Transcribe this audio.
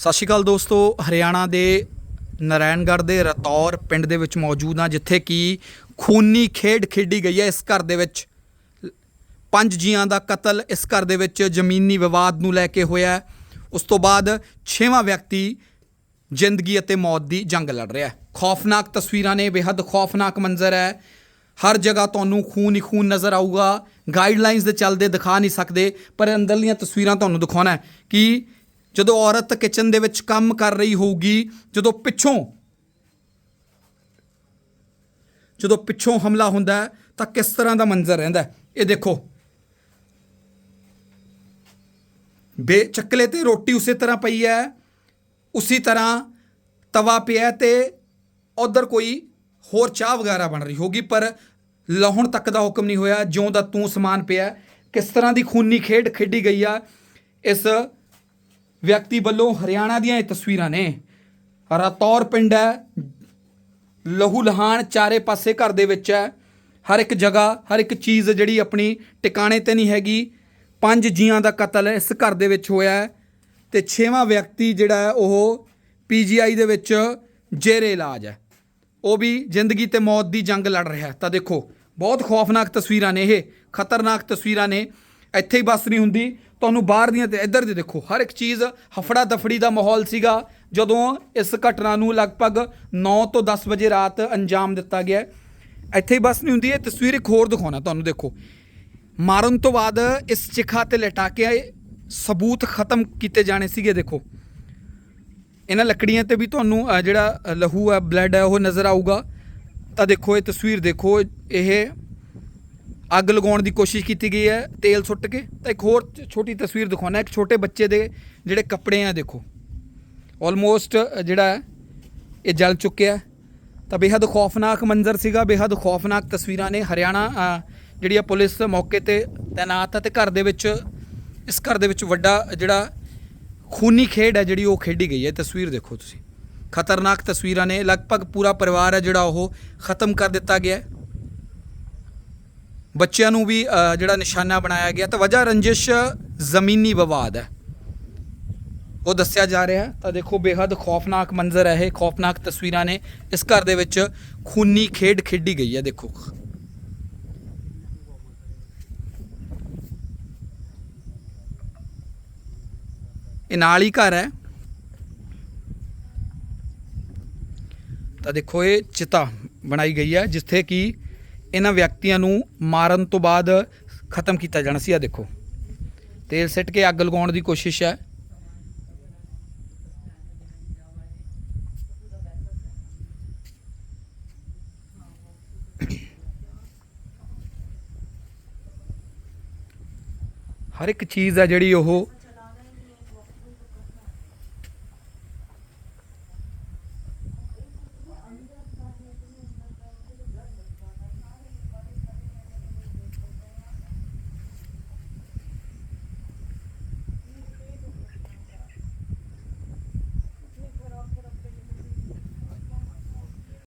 ਸਤਿ ਸ਼੍ਰੀ ਅਕਾਲ ਦੋਸਤੋ, ਹਰਿਆਣਾ ਦੇ ਨਾਰਾਇਣਗੜ੍ਹ ਦੇ ਰਤੌਰ ਪਿੰਡ ਦੇ ਵਿੱਚ ਮੌਜੂਦ ਹਾਂ, ਜਿੱਥੇ ਕਿ ਖੂਨੀ ਖੇਡ ਖੇਡੀ ਗਈ ਹੈ ਇਸ ਘਰ ਦੇ ਵਿੱਚ। ਪੰਜ ਜੀਆਂ ਦਾ ਕਤਲ ਇਸ ਘਰ ਦੇ ਵਿੱਚ ਜ਼ਮੀਨੀ ਵਿਵਾਦ ਨੂੰ ਲੈ ਕੇ ਹੋਇਆ ਉਸ ਤੋਂ ਬਾਅਦ ਛੇਵਾਂ ਵਿਅਕਤੀ ਜ਼ਿੰਦਗੀ ਅਤੇ ਮੌਤ ਦੀ ਜੰਗ ਲੜ ਰਿਹਾ ਹੈ। ਖੌਫਨਾਕ ਤਸਵੀਰਾਂ ਨੇ ਬੇहद ਖੌਫਨਾਕ ਮੰਜ਼ਰ ਹੈ। ਹਰ ਜਗ੍ਹਾ ਤੁਹਾਨੂੰ ਖੂਨ ਹੀ ਖੂਨ ਨਜ਼ਰ ਆਊਗਾ। ਗਾਈਡਲਾਈਨਸ ਦੇ ਚੱਲਦੇ ਦਿਖਾ ਨਹੀਂ ਸਕਦੇ, ਪਰ ਅੰਦਰਲੀਆਂ ਤਸਵੀਰਾਂ ਤੁਹਾਨੂੰ ਦਿਖਾਉਣਾ ਹੈ ਕਿ ਜਦੋਂ ਔਰਤ ਕਿਚਨ ਦੇ ਵਿੱਚ ਕੰਮ ਕਰ ਰਹੀ ਹੋਊਗੀ, ਜਦੋਂ ਪਿੱਛੋਂ ਜਦੋਂ ਪਿੱਛੋਂ ਹਮਲਾ ਹੁੰਦਾ ਤਾਂ ਕਿਸ ਤਰ੍ਹਾਂ ਦਾ ਮੰਜ਼ਰ ਰਹਿੰਦਾ ਇਹ ਦੇਖੋ। ਬੇ ਚੱਕਲੇ ਤੇ ਰੋਟੀ ਉਸੇ ਤਰ੍ਹਾਂ ਪਈ ਹੈ, ਉਸੇ ਤਰ੍ਹਾਂ ਤਵਾ ਪਿਆ ਹੈ ਤੇ ਉਧਰ ਕੋਈ ਹੋਰ ਚਾਹ ਵਗੈਰਾ ਬਣ ਰਹੀ ਹੋਗੀ ਪਰ ਲਾਹੁਣ ਤੱਕ ਦਾ ਹੁਕਮ ਨਹੀਂ ਹੋਇਆ, ਜਿਉਂ ਦਾ ਤੂੰ ਸਮਾਨ ਪਿਆ ਕਿਸ ਤਰ੍ਹਾਂ ਦੀ ਖੂਨੀ ਖੇਡ ਖੇਡੀ ਗਈ ਆ, ਇਸ ਵਿਅਕਤੀ ਵੱਲੋਂ ਹਰਿਆਣਾ ਦੀਆਂ ਇਹ ਤਸਵੀਰਾਂ ਨੇ। ਰਤੌਰ ਪਿੰਡ ਹੈ। ਲਹੂ ਲਹਾਨ ਚਾਰੇ ਪਾਸੇ ਘਰ ਦੇ ਵਿੱਚ ਹੈ। ਹਰ ਇੱਕ ਜਗ੍ਹਾ, ਹਰ ਇੱਕ ਚੀਜ਼ ਜਿਹੜੀ ਆਪਣੀ ਟਿਕਾਣੇ ਤੇ ਨਹੀਂ ਹੈਗੀ। ਪੰਜ ਜੀਆਂ ਦਾ ਕਤਲ ਇਸ ਘਰ ਦੇ ਵਿੱਚ ਹੋਇਆ ਹੈ ਤੇ ਛੇਵਾਂ ਵਿਅਕਤੀ ਜਿਹੜਾ ਹੈ ਉਹ ਪੀਜੀਆਈ ਦੇ ਵਿੱਚ ਜੇਰੇ ਇਲਾਜ ਹੈ। ਉਹ ਵੀ ਜ਼ਿੰਦਗੀ ਤੇ ਮੌਤ ਦੀ ਜੰਗ ਲੜ ਰਿਹਾ ਹੈ। ਤਾਂ ਦੇਖੋ, ਬਹੁਤ ਖੌਫਨਾਕ ਤਸਵੀਰਾਂ ਨੇ ਇਹ, ਖਤਰਨਾਕ ਤਸਵੀਰਾਂ ਨੇ। ਇੱਥੇ ਹੀ ਬਸ ਨਹੀਂ ਹੁੰਦੀ। ਤੁਹਾਨੂੰ ਬਾਹਰ ਦੀਆਂ ਤੇ ਇੱਧਰ ਦੀ ਦੇਖੋ, ਹਰ ਇੱਕ ਚੀਜ਼ ਹਫੜਾ ਦਫੜੀ ਦਾ ਮਾਹੌਲ ਸੀਗਾ। ਜਦੋਂ ਇਸ ਘਟਨਾ ਨੂੰ ਲਗਭਗ 9 ਤੋਂ 10 ਵਜੇ ਰਾਤ ਅੰਜਾਮ ਦਿੱਤਾ ਗਿਆ ਇੱਥੇ ਹੀ ਬਸ ਨਹੀਂ ਹੁੰਦੀ, ਇਹ ਤਸਵੀਰ ਇੱਕ ਹੋਰ ਦਿਖਾਉਣਾ ਤੁਹਾਨੂੰ ਦੇਖੋ। ਮਾਰਨ ਤੋਂ ਬਾਅਦ ਇਸ ਚਿਖਾ ਤੇ ਲਟਾ ਕੇ ਸਬੂਤ ਖਤਮ ਕੀਤੇ ਜਾਣੇ ਸੀਗੇ, ਦੇਖੋ। ਇਹਨਾਂ ਲੱਕੜੀਆਂ ਤੇ ਵੀ ਤੁਹਾਨੂੰ ਜਿਹੜਾ ਲਹੂ ਹੈ ਬਲੱਡ ਹੈ, ਉਹ ਨਜ਼ਰ ਆਊਗਾ। ਤਾਂ ਦੇਖੋ, ਇਹ ਤਸਵੀਰ ਦੇਖੋ, ਇਹ ਅੱਗ ਲਗਾਉਣ ਦੀ ਕੋਸ਼ਿਸ਼ ਕੀਤੀ ਗਈ ਹੈ, ਤੇਲ ਸੁੱਟ ਕੇ। ਤਾਂ ਇੱਕ ਹੋਰ ਛੋਟੀ ਤਸਵੀਰ ਦਿਖਾਉਣਾ, ਇੱਕ ਛੋਟੇ ਬੱਚੇ ਦੇ ਜਿਹੜੇ ਕੱਪੜੇ ਆ, ਦੇਖੋ। ਆਲਮੋਸਟ ਜਿਹੜਾ ਇਹ ਜਲ ਚੁੱਕਿਆ ਤਾਂ ਬੇहद ਖੌਫਨਾਕ ਮੰਜ਼ਰ ਸੀਗਾ ਬੇहद ਖੌਫਨਾਕ ਤਸਵੀਰਾਂ ਨੇ ਹਰਿਆਣਾ ਜਿਹੜੀ ਆ ਪੁਲਿਸ ਮੌਕੇ ਤੇ ਤਾਇਨਾਤ ਹੈ ਤੇ ਘਰ ਦੇ ਵਿੱਚ, ਇਸ ਘਰ ਦੇ ਵਿੱਚ ਵੱਡਾ ਜਿਹੜਾ ਖੂਨੀ ਖੇਡ ਹੈ, ਜਿਹੜੀ ਉਹ ਖੇਡੀ ਗਈ ਹੈ। ਤਸਵੀਰ ਦੇਖੋ ਤੁਸੀਂ। ਖਤਰਨਾਕ ਤਸਵੀਰਾਂ ਨੇ, ਲਗਭਗ ਪੂਰਾ ਪਰਿਵਾਰ ਹੈ ਜਿਹੜਾ ਉਹ ਖਤਮ ਕਰ ਦਿੱਤਾ ਗਿਆ ਬੱਚਿਆਂ ਨੂੰ ਵੀ ਅ, ਜਿਹੜਾ ਨਿਸ਼ਾਨਾ ਬਣਾਇਆ ਗਿਆ ਤਾਂ ਵਜ੍ਹਾ ਰੰਜਿਸ਼ ਜ਼ਮੀਨੀ ਵਿਵਾਦ ਹੈ। ਉਹ ਦੱਸਿਆ ਜਾ ਰਿਹਾ ਹੈ। ਤਾਂ ਦੇਖੋ ਬੇਹੱਦ ਖੌਫਨਾਕ ਮੰਜ਼ਰ ਹੈ ਇਹ ਖੌਫਨਾਕ ਤਸਵੀਰਾਂ ਨੇ। ਇਸ ਘਰ ਦੇ ਵਿੱਚ ਖੂਨੀ ਖੇਡ ਖੇਡੀ ਗਈ ਹੈ ਦੇਖੋ। ਇਹ ਨਾਲ ਹੀ ਘਰ ਹੈ। ਤਾਂ ਦੇਖੋ ਇਹ ਚਿਤਾ ਬਣਾਈ ਗਈ ਹੈ ਜਿੱਥੇ ਕਿ ਇਹਨਾਂ ਵਿਅਕਤੀਆਂ ਨੂੰ ਮਾਰਨ ਤੋਂ ਬਾਅਦ ਖਤਮ ਕੀਤਾ ਜਾਣਾ ਸੀ। ਆ ਦੇਖੋ। ਤੇਲ ਸਿੱਟ ਕੇ ਅੱਗ ਲਗਾਉਣ ਦੀ ਕੋਸ਼ਿਸ਼ ਹੈ। ਹਰ ਇੱਕ ਚੀਜ਼ ਹੈ ਜਿਹੜੀ ਉਹ